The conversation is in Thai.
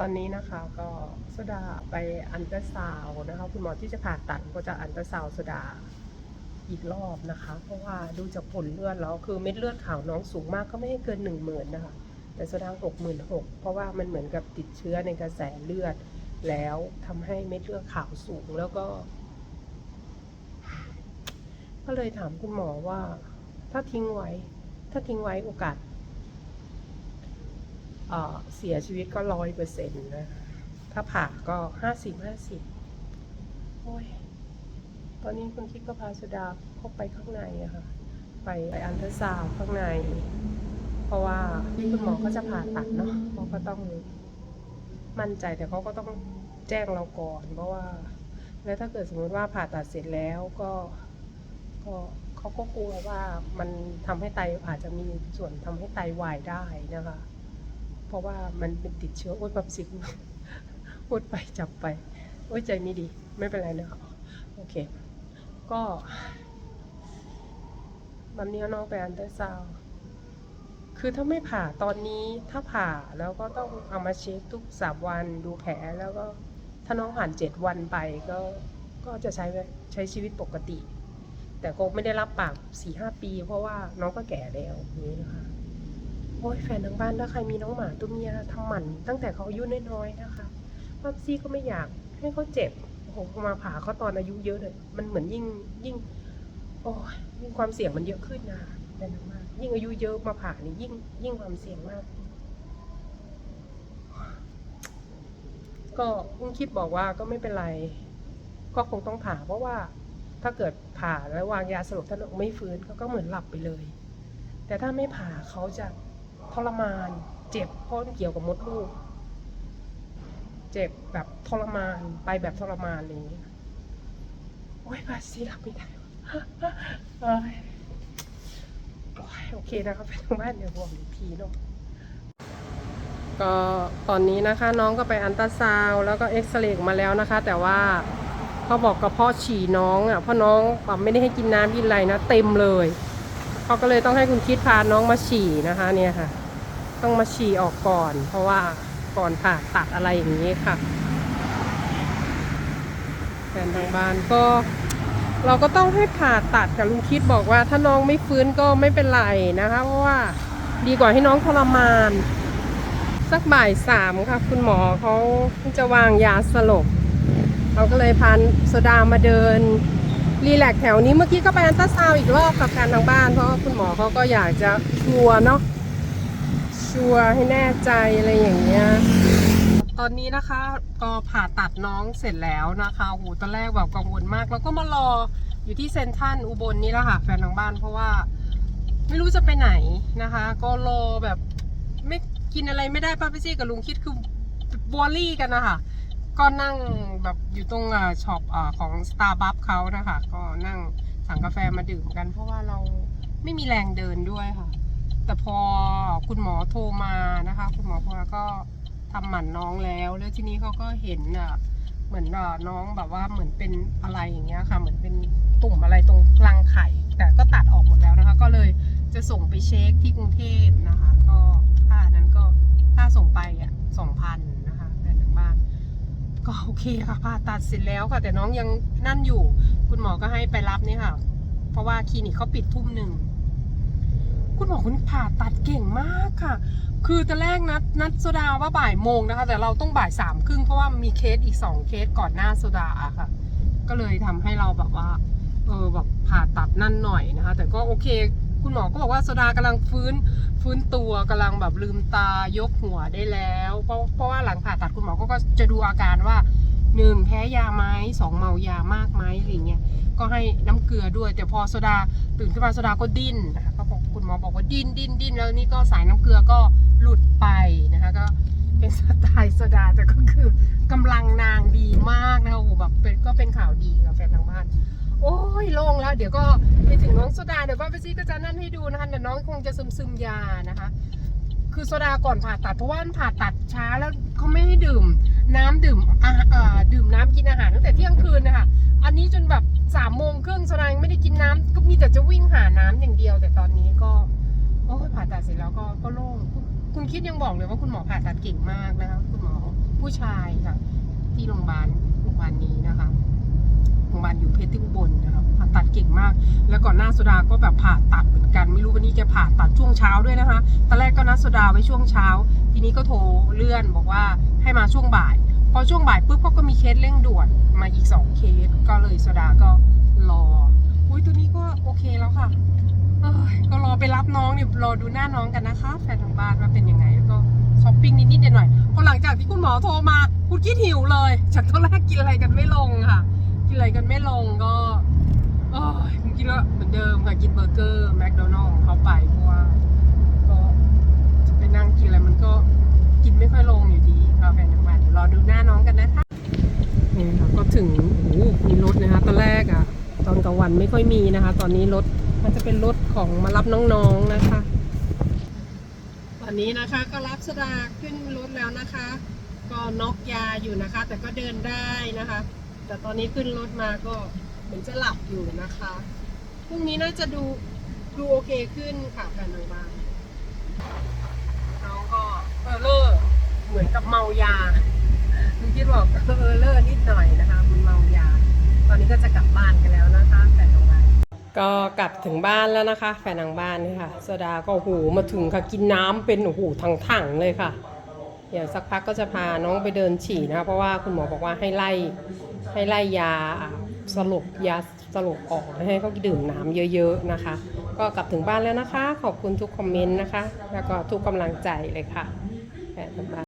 ตอนนี้นะคะก็สดาไปอันเตอร์ซาวนะคะคุณหมอที่จะผ่าตัดก็จะอันเตอร์ซาวสดาอีกรอบนะคะ เพราะว่าดูจากผลเลือดแล้วคือเม็ดเลือดขาวน้องสูงมากก็ไม่ให้เกินหนึ่งหมื่นนะคะ แต่สดาหกหมื่นหกเพราะว่ามันเหมือนกับติดเชื้อในกระแสเลือด แล้วทำให้เม็ดเลือดขาวสูงแล้วก็ ก็เลยถามคุณหมอว่า ถ้าทิ้งไว้ ถ้าทิ้งไว้โอกาส เสียชีวิตก็ร้อยเปอร์เซ็นต์นะถ้าผ่าก็ห้าสิบห้าสิบโอ้ยตอนนี้คุณคิดก็พาสุดาเข้าไปข้างในอะค่ะ ไปไปอันเทอร์ซาวข้างใน เพราะว่าที่คุณหมอเขาจะผ่าตัดเนาะเขาก็ต้องมั่นใจแต่เขาก็ต้องแจ้งเราก่อน เพราะว่า แล้วถ้าเกิดสมมติว่าผ่าตัดเสร็จแล้วก็ก็เขาก็กลัวว่ามันทำให้ไตอาจจะมีส่วนทำให้ไตวายได้นะคะ เพราะว่ามันเป็นติดเชื้อโอ๊ยแบบสิงพูดไปจับไป โอ๊ยใจไม่ดี ไม่เป็นไรนะคะโอเค ก็แบบนี้น้องไปอันเตอร์ซาวคือถ้าไม่ผ่าตอนนี้ถ้าผ่าแล้วก็ต้องเอามาเช็คทุกสามวันดูแผลแล้วก็ถ้าน้องผ่านเจ็ดวันไปก็ก็จะใช้ใช้ชีวิตปกติ แต่ก็ไม่ได้รับปากสี่ห้าปี เพราะว่าน้องก็แก่แล้วนี้นะคะ โอ้ยแฟนทางบ้านถ้าใครมีน้องหมาตัวเมียทำหมันตั้งแต่เขาอายุน้อยๆนะคะป้าซี่ก็ไม่อยากให้เขาเจ็บโอ้โหมาผ่าเขาตอนอายุเยอะเลยมันเหมือนยิ่งยิ่ง โอ้ยยิ่งความเสี่ยงมันเยอะขึ้นนะแฟนทางบ้านยิ่งอายุเยอะมาผ่านี่ยิ่ง ยิ่งความเสี่ยงมาก ก็คุณคิดบอกว่าก็ไม่เป็นไร ก็คงต้องผ่าเพราะว่าถ้าเกิดผ่าแล้ววางยาสลบถ้านไม่ฟื้นเขาก็เหมือนหลับไปเลย แต่ถ้าไม่ผ่าเขาจะ ทรมาน เจ็บเพราะมันเกี่ยวกับมดลูก เจ็บแบบทรมานไปแบบทรมานเงี้ยโอ้ยบาซีรับไม่ได้โอ้ยโอเคนะครับไปทางบ้านเดี๋ยวบอกอีกทีเนาะก็ตอนนี้นะคะน้องก็ไปอันตราซาวแล้วก็เอ็กซเรย์ออกมาแล้วนะคะ แต่ว่าเขาบอกกระเพาะฉี่น้องอะเพราะน้องแบบไม่ได้ให้กินน้ำกินอะไรนะ เต็มเลยเขาก็เลยต้องให้คุณคิดพาน้องมาฉี่นะคะเนี่ยค่ะ ต้องมาฉี่ออกก่อน เพราะว่าก่อนผ่าตัดอะไรอย่างนี้ค่ะแฟนทางบ้านก็เราก็ต้องให้ผ่าตัดกับลุงคิดบอกว่า ถ้าน้องไม่ฟื้นก็ไม่เป็นไรนะคะ เพราะว่าดีกว่าให้น้องทรมาน สักบ่ายสามค่ะ คุณหมอเขาจะวางยาสลบเราก็เลยพันโซดามาเดิน รีแลกแถวนี้เมื่อกี้ก็ไปอันตราซาวอีกรอบกับการทางบ้าน เพราะว่าคุณหมอเขาก็อยากจะชัวร์เนาะ ชัวร์ให้แน่ใจอะไรอย่างเงี้ยตอนนี้นะคะก็ผ่าตัดน้องเสร็จแล้วนะคะโอ้โหตอนแรกแบบกังวลมาก แล้วก็มารออยู่ที่เซนทันอุบลนี่แหละค่ะแฟนทางบ้านเพราะว่าไม่รู้จะไปไหนนะคะ ก็รอแบบไม่กินอะไรไม่ได้ป้าพี่ซี่กับลุงคิดคือบอลลี่กันนะคะก็นั่งแบบอยู่ตรงอช็อปอของ Starbucks เขานะคะ ก็นั่งสั่งกาแฟมาดื่มกัน เพราะว่าเราไม่มีแรงเดินด้วยค่ะ แต่พอคุณหมอโทรมานะคะ คุณหมอพอก็ทำหมันน้องแล้ว แล้วทีนี้เขาก็เห็นอะเหมือนอน้องแบบว่าเหมือนเป็นอะไรอย่างเงี้ยค่ะ เหมือนเป็นตุ่มอะไรตรงรังไข่ แต่ก็ตัดออกหมดแล้วนะคะ ก็เลยจะส่งไปเช็คที่กรุงเทพนะคะ ก็ค่านั้นก็ค่าส่งไปอะสองพันนะคะแฟนทางบ้าน ก็โอเคค่ะผ่าตัดเสร็จแล้วค่ะ แต่น้องยังนั่นอยู่ คุณหมอก็ให้ไปรับนี่ค่ะ เพราะว่าคลินิกเขาปิดทุ่มหนึ่ง คุณหมอคุณผ่าตัดเก่งมากค่ะ คือตอนแรกนัดนัดโซดาว่าบ่ายโมงนะคะ แต่เราต้องบ่ายสามครึ่งเพราะว่ามีเคสอีกสองเคสก่อนหน้าโซดาค่ะ ก็เลยทำให้เราแบบว่าเออแบบผ่าตัดนั่นหน่อยนะคะ แต่ก็โอเค คุณหมอก็บอกว่าโซดากำลังฟื้นฟื้นตัวกำลังแบบลืมตายกหัวได้แล้ว เพราะเพราะว่าหลังผ่าตัดคุณหมอก็จะดูอาการว่า หนึ่งแพ้ยาไหมสองเมายามากไหมอะไรเงี้ยก็ให้น้ำเกลือด้วย แต่พอโซดาตื่นขึ้นมาโซดาก็ดิ้นนะคะก็บอกคุณหมอบอกว่าดิ้นดิ้นดิ้นแล้วนี่ก็สายน้ำเกลือก็หลุดไปนะคะก็เป็นสไตล์โซดาแต่ก็คือกำลังนางดีมากนะคะโอ้แบบเป็นก็เป็นข่าวดีกับแฟนทางบ้าน โอ้ยโล่งแล้ว เดี๋ยวก็ไปถึงน้องโซดาเดี๋ยวก็ไปซี่ก็จะนั่นให้ดูนะคะเดี๋ยวน้องคงจะซึมซึมยานะคะ คือโซดาก่อนผ่าตัดเพราะว่าผ่าตัดช้าแล้วเขาไม่ให้ดื่ม น้ำดื่มอาเอ่อดื่มน้ำกินอาหารตั้งแต่เที่ยงคืนนะคะอันนี้จนแบบสามโมงครึ่งโซดางไม่ได้กินน้ำก็มีแต่จะวิ่งหาน้ำอย่างเดียว แต่ตอนนี้ก็โอ้ผ่าตัดเสร็จแล้วก็ก็โล่งคุณคุณคิดยังบอกเลยว่าคุณหมอผ่าตัดเก่งมากนะคะคุณหมอผู้ชายค่ะ ที่โรงพยาบาลโรงพยาบาลนี้นะคะ เก่งมาก แล้วก่อนหน้าโซดาก็แบบผ่าตัดเหมือนกันไม่รู้วันนี้แกผ่าตัดช่วงเช้าด้วยนะคะตอนแรกก็นัดโซดาไว้ช่วงเช้า ทีนี้ก็โทรเลื่อนบอกว่าให้มาช่วงบ่าย พอช่วงบ่ายปุ๊บเขาก็มีเคสเร่งด่วนมาอีก 2 เคสก็เลยโซดาก็รออุ้ยตัวนี้ก็โอเคแล้วค่ะก็รอไปรับน้องเนี่ยรอดูหน้าน้องกันนะคะ แฟนทางบ้านว่าเป็นยังไงแล้วก็ช้อปปิ้งนิดๆหน่อยๆพอหลังจากที่คุณหมอโทรมา คุณคิดหิวเลย จากตอนแรกกินอะไรกันไม่ลงค่ะ กินอะไรกันไม่ลงก็ โอ้ยผมกินแล้วเหมือนเดิมค่ะกินเบอร์เกอร์แมคโดนัลล์ของเขาไปเพราะว่าก็จะไปนั่งกินอะไรมันก็กินไม่ค่อยลงอยู่ดีค่ะแฟนทางบ้านเดี๋ยวรอดูหน้าน้องกันนะคะนี่ค่ะก็ถึงโอ้โหมีรถนะคะตอนแรกอะ ตอนกลางวันไม่ค่อยมีนะคะ ตอนนี้รถมันจะเป็นรถของมารับน้องๆนะคะ ตอนนี้นะคะก็รับสดาขึ้นรถแล้วนะคะ ก็น็อกยาอยู่นะคะ แต่ก็เดินได้นะคะ แต่ตอนนี้ขึ้นรถมาก็ เหมือนจะหลับอยู่นะคะพรุ่งนี้น่าจะดูดูโอเคขึ้นค่ะแฟนทางบ้านน้องก็เออเลอร์เหมือนกับเมายาคุณคิดบอกเออเลอร์นิดหน่อยนะคะมันเมายา ตอนนี้ก็จะกลับบ้านกันแล้วนะคะแฟนทางบ้านก็กลับถึงบ้านแล้วนะคะ แฟนทางบ้านนี่ค่ะโซดาก็โอ้โหมาถึงค่ะกินน้ำเป็นโอ้โหถังๆเลยค่ะเดี๋ยวสักพักก็จะพาน้องไปเดินฉี่นะคะเพราะว่าคุณหมอบอกว่าให้ไล่ให้ไล่ยา สลบยาสลบออกให้เขาดื่มน้ำเยอะๆนะคะ ก็กลับถึงบ้านแล้วนะคะ ขอบคุณทุกคอมเมนต์นะคะ แล้วก็ทุกกำลังใจเลยค่ะ